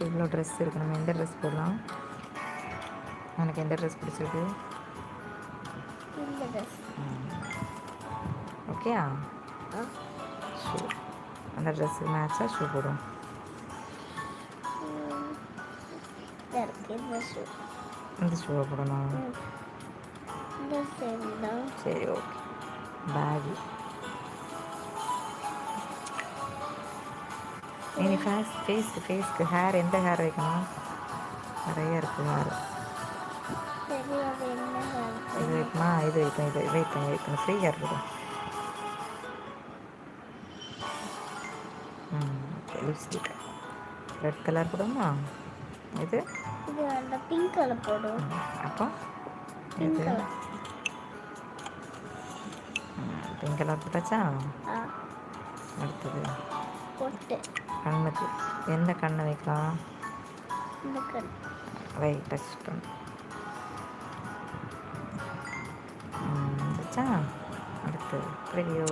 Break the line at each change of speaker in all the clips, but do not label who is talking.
மாதிரி இவ்வளோ ட்ரெஸ் இருக்குது நம்ம எந்த ட்ரெஸ் போடலாம்? உனக்கு எந்த ட்ரெஸ் பிடிச்சிருக்கு?
ட்ரெஸ்
ஓகேயா ஷூ அந்த ட்ரெஸ்ஸுக்கு மேட்சாக ஷூ போடும்
இந்த
ஷூவை போடணும். சரி ஓகே பேகு இனி ஃபேஸ் ஃபேஸ்க்கு ஃபேஸ்க்கு ஹேர் எந்த ஹேர் வைக்கணும்? நிறைய இருக்குது ஹேர் இது வைக்குமா இது வைப்பேன் இது வைப்பேன் வைப்பேன் ஃப்ரீ ஹேர் இருக்கும் ம் லிப்ஸ்டிக் ரெட் கலர் போடுமா? இது?
பிங்க் கலர் போடும்.
அப்போ?
பிங்க்
இது? பிங்க் கலர் போட்டாச்சா? அடுத்தது.
பொட்டு.
கண்ணுக்கு. எந்த கண்ணை வைக்கலாம்? வை டச் பண்ணு. வச்சா அடுத்து ப்ரிவியூ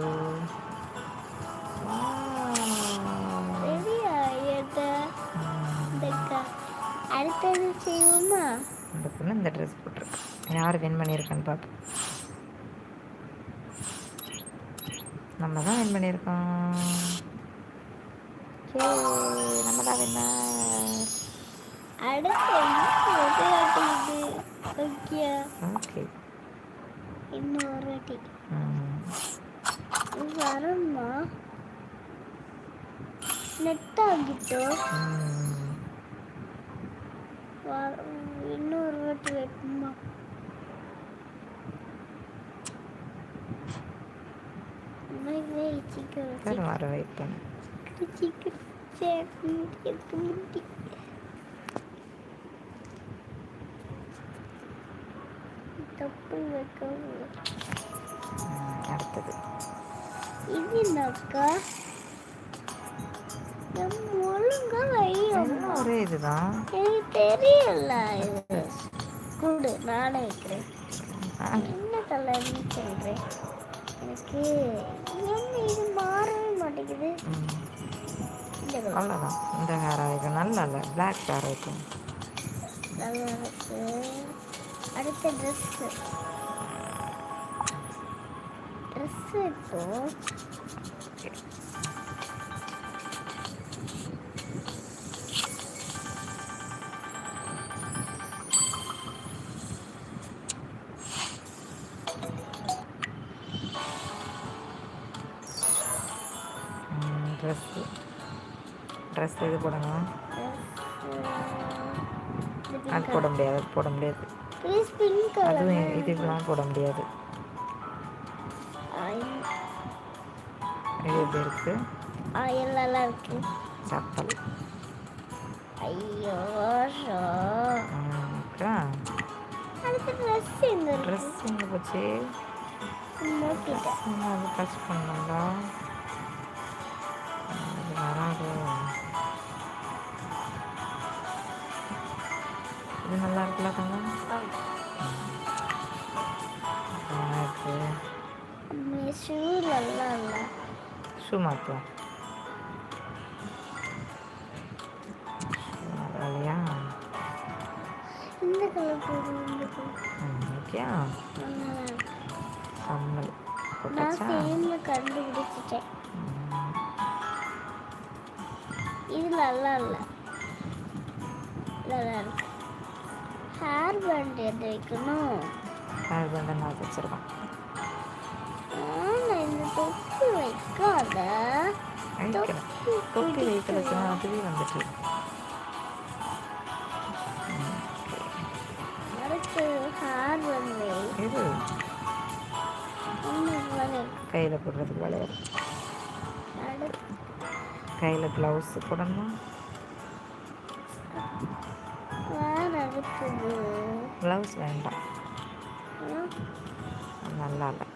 அடுத்தது செய்வோமா?
இந்த பொண்ணு இந்த ட்ரெஸ் போட்டிருக்கு. யார் வின் பண்ணியிருக்கான்னு பார்ப்போம் நம்ம தான் வின் பண்ணியிருக்கோம். ஏ நம்ம தான் வின்னர்
அடுத்து எது காட்டுது ஓகே
ஓகே
இன்னும் ஒரு வாட்டி தப்பு வைக்க
அடுத்தது.
இது என்னக்கா ஒழுங்கா வையும்
ஒரே இதுதான்
எனக்கு தெரியல இது கூடு நானே வைக்கிறேன் என்ன கலர்னு சொல்கிறேன் எனக்கு என்ன இது மாறு
அவ்வளோதான் இந்த ஹேர் வைக்கும் நல்லா இல்லை பிளாக் ஹேர் வைக்கும்
நல்லா இருக்கு அடுத்த ட்ரெஸ்ஸு ட்ரெஸ்ஸு இப்போ
ட்ரெஸ்ஸு ட்ரெஸ் இது போடணும். அது போட முடியாது அது போட முடியாது. அதுவும் இதுக்கெல்லாம் போட முடியாது. இது எப்படி இருக்கு?
இருக்கு
சப்பல்
ஐயோ ட்ரெஸ் எங்க
போச்சு அது டச் பண்ணணும்டா இது நல்லா இருக்குல்ல இருக்கு
ஷூ நல்லா இல்லை.
ஷூ மாற்றுவோம் இல்லையா?
இந்த கலர் இருக்கு.
கம்மல்
நான் சேம்ல கண்டுபிடிச்சிட்டேன். இது நல்லா இல்லை. நல்லா இருக்கு. ஹேர் பேண்ட் எது வைக்கணும்
ஹேர் பேண்டை நான் வச்சுருக்கோம்
இந்த தொப்பி வைக்காத.
தொப்பி வைக்கல சொன்னா அதுவே வந்துட்டு. கையில் போடுறதுக்கு வளையல். கையில் க்ளவுஸ் போடணுமா?
வேற அடுத்தது
க்ளவுஸ் வேண்டாம்
ஆ,
அது நல்லா இல்லை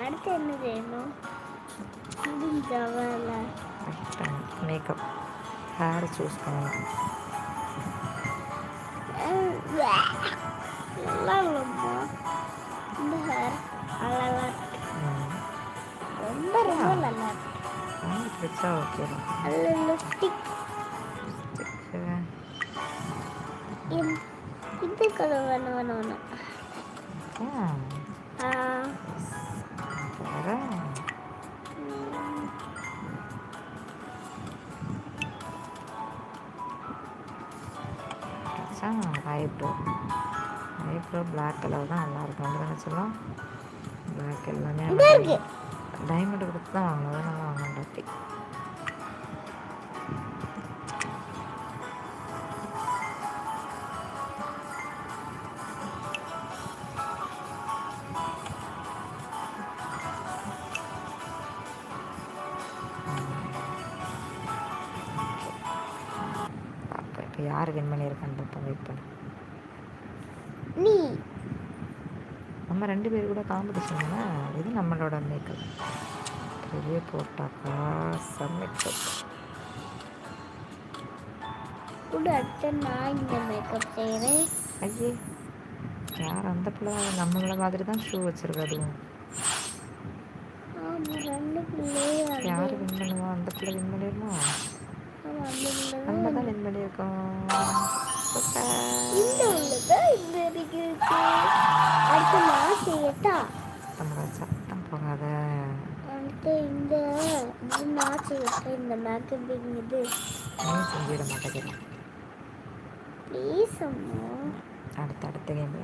அடுத்து என்ன செய்யணும் முடிஞ்சா வேலை
மேக்கப் ஹேர் சூஸ் பண்ணணும்
நல்லா இல்லைம்மா இந்த ஹேர்
அவனுக்கு பிடிச்சா ஓகே தான்
அதில் லிப்டிக் இது கலர் வேணும் வேணும் வேணும் ஆ,
வேற
ம்,
ஐப்ரோ ஐப்ரோ பிளாக் கலர் தான் நல்லா இருக்கும் அப்படி தானே சொல்லும் பிளாக் எல்லாமே
இதா இருக்கு
டைமண்ட் கொடுத்து தான் வாங்கணும் அதான் நம்ம வாங்கண்டாட்டி அப்போ இப்போ யார் வின் பண்ணியிருக்கான்னு பார்ப்போம் வெயிட் பண்ணு.
நீ.
நம்ம ரெண்டு பேர் கூட காம்படிஷன் தானே இது நம்மளோட மேக்கப் ரிவ்யூ போட்டாக்கா சப்மிட்
கூட அடுத்து நான் இந்த மேக்கப் செய்கிறேன்
ஐயே யார் அந்த பிள்ளை? நம்மள மாதிரி தான் ஷூ வச்சிருக்கு அதுவும் யார் வின் பண்ணுவா அந்த பிள்ளை வின் பண்ணிடுமா நம்ம தான் வின் பண்ணியிருக்கோம்.
இந்த உள்ளதா இந்த இருக்கு அடுத்து நான்
சத்தம் போகாத.
அடுத்து இந்த நான் செய்யட்டா இந்த மேக்கப் இது.
நீ செஞ்சிட மாட்டேங்கிறேன்
ப்ளீஸ் அம்மா.
அடுத்த அடுத்த கேம்